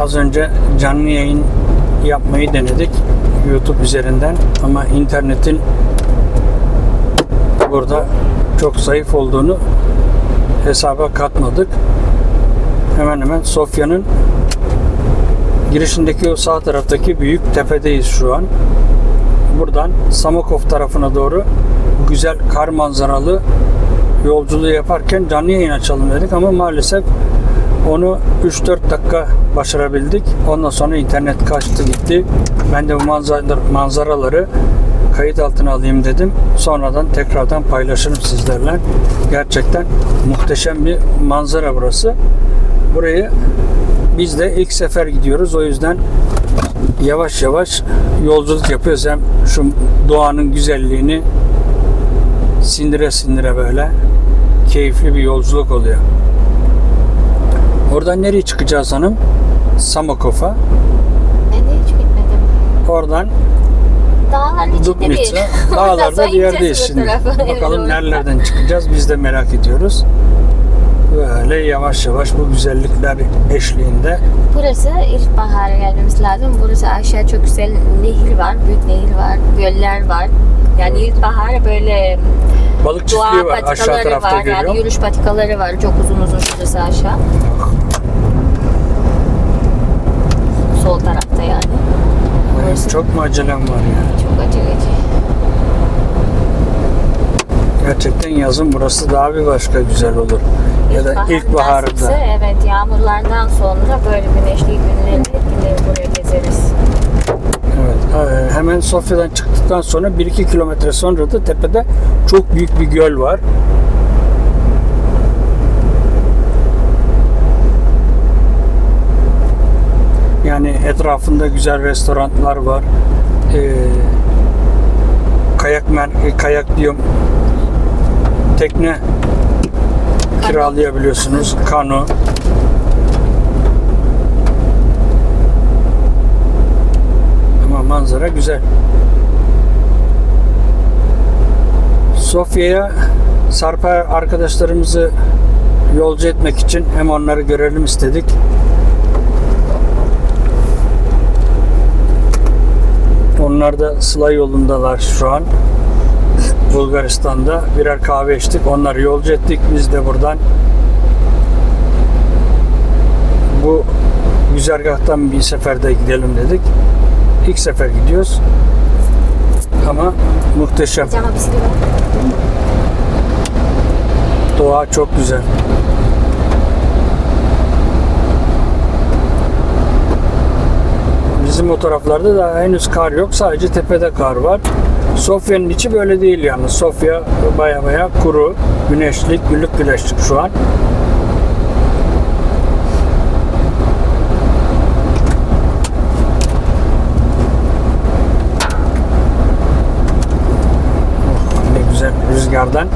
Az önce canlı yayın yapmayı denedik YouTube üzerinden ama internetin burada çok zayıf olduğunu hesaba katmadık. Hemen hemen Sofya'nın girişindeki o sağ taraftaki büyük tepedeyiz şu an. Buradan Samakov tarafına doğru güzel kar manzaralı yolculuğu yaparken canlı yayın açalım dedik ama maalesef onu 3-4 dakika başarabildik. Ondan sonra internet kaçtı gitti. Ben de bu manzara- manzaraları kayıt altına alayım dedim. Sonradan tekrardan paylaşırım sizlerle. Gerçekten muhteşem bir manzara burası. Burayı biz de ilk sefer gidiyoruz. O yüzden yavaş yavaş yolculuk yapıyoruz. Hem şu doğanın güzelliğini sindire sindire böyle keyifli bir yolculuk oluyor. Oradan nereye çıkacağız hanım? Samakov'a. Ben de hiç gitmedim. Oradan Dağların içinde Dubnica. bir. Dağlarda bir yerdeyiz şimdi. Bakalım nerelerden çıkacağız biz de merak ediyoruz. Böyle yavaş yavaş bu güzellikler eşliğinde Burası ilkbahara gelmemiz lazım. Burası aşağı çok güzel nehir var, büyük nehir var, göller var. Yani ilkbahar böyle balık çiftliği var aşağı tarafta var. görüyorum. Yani yürüyüş patikaları var. Çok uzun uzun şurası aşağı. Sol tarafta yani. Burası çok mu acelem var ya? çok aceleci. Gerçekten yazın burası daha bir başka güzel olur. Ya da İlkbahar ilkbaharda. evet yağmurlardan sonra böyle güneşli günleri yine buraya gezeriz. Evet. e, Hemen Sofya'dan çıktıktan sonra 1-2 kilometre sonra da tepede çok büyük bir göl var. Yani etrafında güzel restoranlar var. Ee, kayak mer kayak diyorum. Tekne kiralayabiliyorsunuz. Kano. Ama manzara güzel. Sofya'ya Sarpa arkadaşlarımızı yolcu etmek için hem onları görelim istedik. Onlar da Sıla yolundalar şu an. Bulgaristan'da birer kahve içtik. Onları yolcu ettik. Biz de buradan bu güzergahtan bir seferde gidelim dedik. İlk sefer gidiyoruz. Ama muhteşem. Var. Doğa çok güzel. Bizim o taraflarda da henüz kar yok. Sadece tepede kar var. Sofya'nın içi böyle değil yani. Sofya baya baya kuru, güneşlik, güllük güneşlik şu an. Oh, rüzgardan e,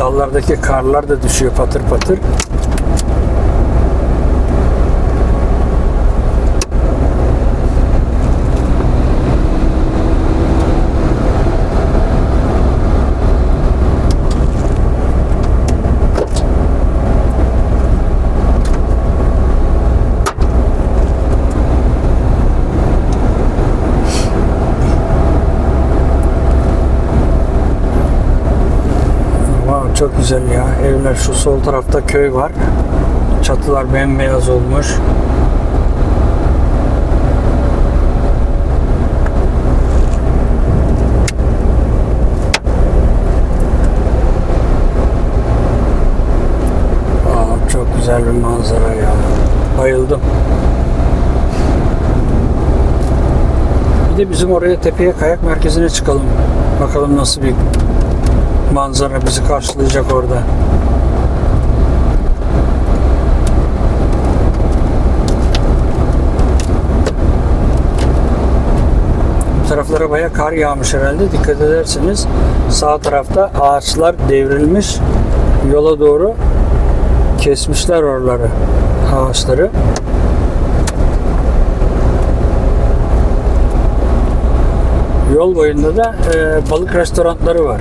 dallardaki karlar da düşüyor patır patır. Çok güzel ya. Evler şu sol tarafta köy var. Çatılar bembeyaz olmuş. Aa, çok güzel bir manzara ya. Bayıldım. Bir de bizim oraya tepeye kayak merkezine çıkalım. Bakalım nasıl bir manzara bizi karşılayacak orada. Bu taraflara baya kar yağmış herhalde. Dikkat ederseniz sağ tarafta ağaçlar devrilmiş. Yola doğru kesmişler oraları. Ağaçları. Yol boyunda da e, balık restoranları var.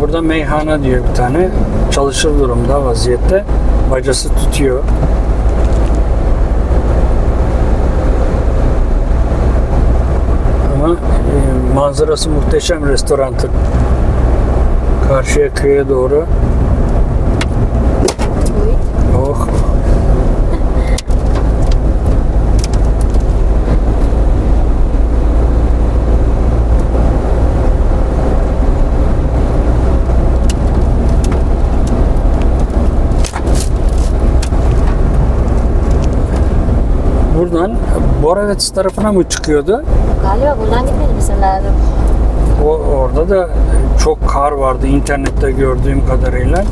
Burada meyhana diyor bir tane. Çalışır durumda vaziyette. Bacası tutuyor. Ama e, manzarası muhteşem restorantın. Karşıya köye doğru Buradan Boravets tarafına mı çıkıyordu? Galiba buradan gitmemiz lazım. O, orada da çok kar vardı internette gördüğüm kadarıyla.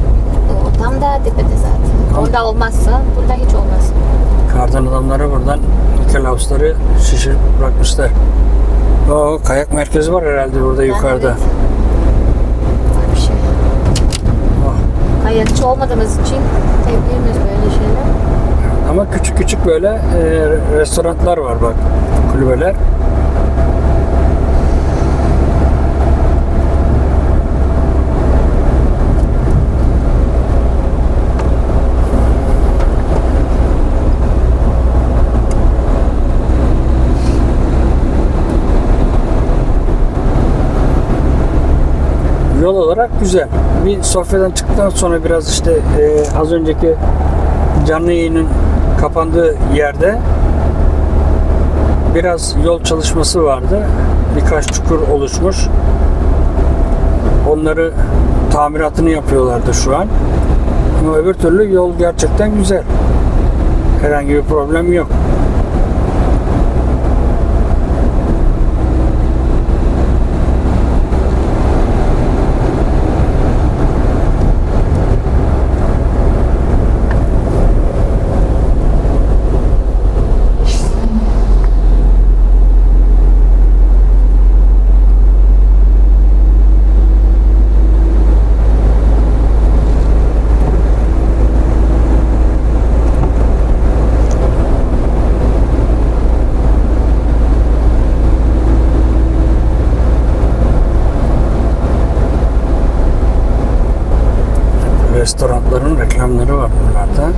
O tam da tepede zaten. Orada olmazsa burada hiç olmaz. Kardan adamları buradan Nikolausları şişirip bırakmışlar. O kayak merkezi var herhalde burada yukarıda. Evet. Var bir şey. Oh. Kayakçı olmadığımız için sevmiyoruz böyle şeyler. Ama küçük küçük böyle e, restoranlar var bak kulübeler. Yol olarak güzel. Bir sofradan çıktıktan sonra biraz işte e, az önceki canlı yayının kapandığı yerde biraz yol çalışması vardı. Birkaç çukur oluşmuş. Onları tamiratını yapıyorlardı şu an. Ama öbür türlü yol gerçekten güzel. Herhangi bir problem yok. Restoranların reklamları var buralarda.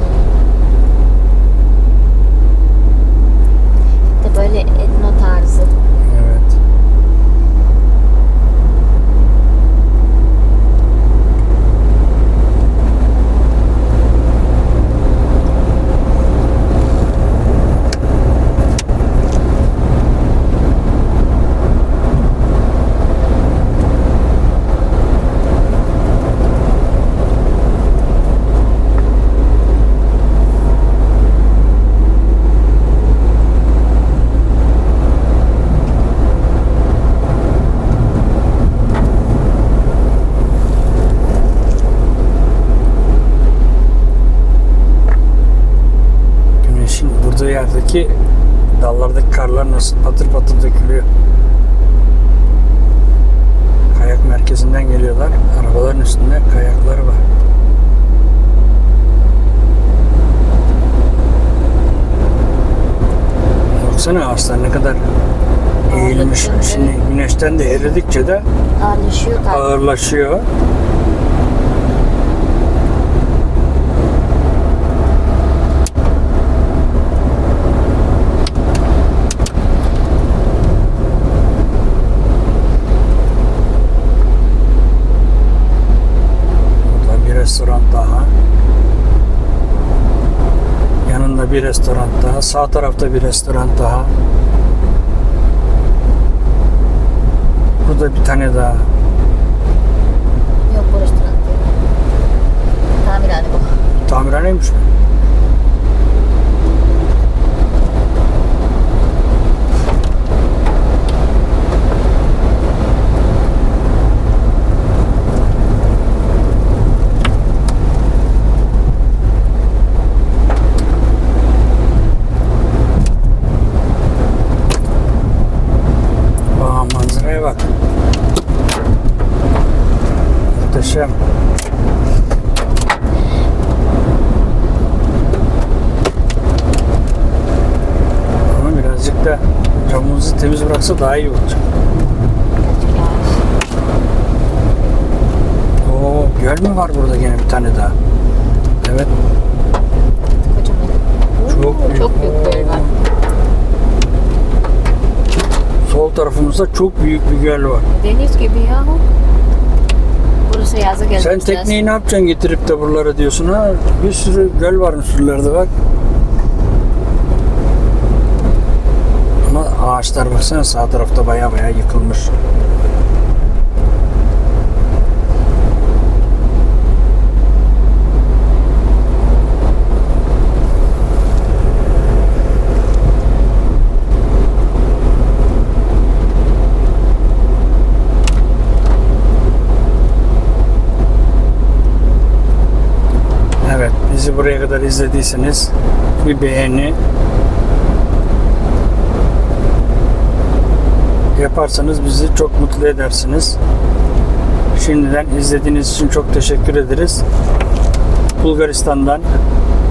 De böyle etno tarzı. Evet. Güneşin vurduğu yerdeki dallardaki karlar nasıl patır patır dökülüyor. Kayak merkezinden geliyorlar. Arabaların üstünde kayakları var. Baksana ağaçlar ne kadar eğilmiş. Şimdi güneşten de eridikçe de Ağırlaşıyor ağırlaşıyor. Burada bir restoran daha. Yanında bir restoran daha. Sağ tarafta bir restoran daha. Burada bir tane daha. Yok bu restoran değil. Tamirhane bu. Tamirhaneymiş mi? Aa, manzaraya bak. Muhteşem. Ama birazcık da camımızı temiz bıraksa daha iyi olacak. Oo, göl mü var burada gene bir tane daha? Evet. Kocaman. Çok büyük. Çok büyük göl var. Sol tarafımızda çok büyük bir göl var. Deniz gibi yahu. Burası yazı gelmek Sen tekneyi ne yapacaksın getirip de buralara diyorsun ha? Bir sürü göl varmış şuralarda bak. Ama ağaçlar baksana sağ tarafta baya baya yıkılmış. Evet, bizi buraya kadar izlediyseniz bir beğeni yaparsanız bizi çok mutlu edersiniz. Şimdiden izlediğiniz için çok teşekkür ederiz. Bulgaristan'dan,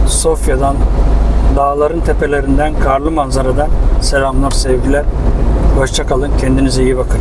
Sofya'dan, dağların tepelerinden, karlı manzaradan selamlar, sevgiler. Hoşçakalın, kendinize iyi bakın.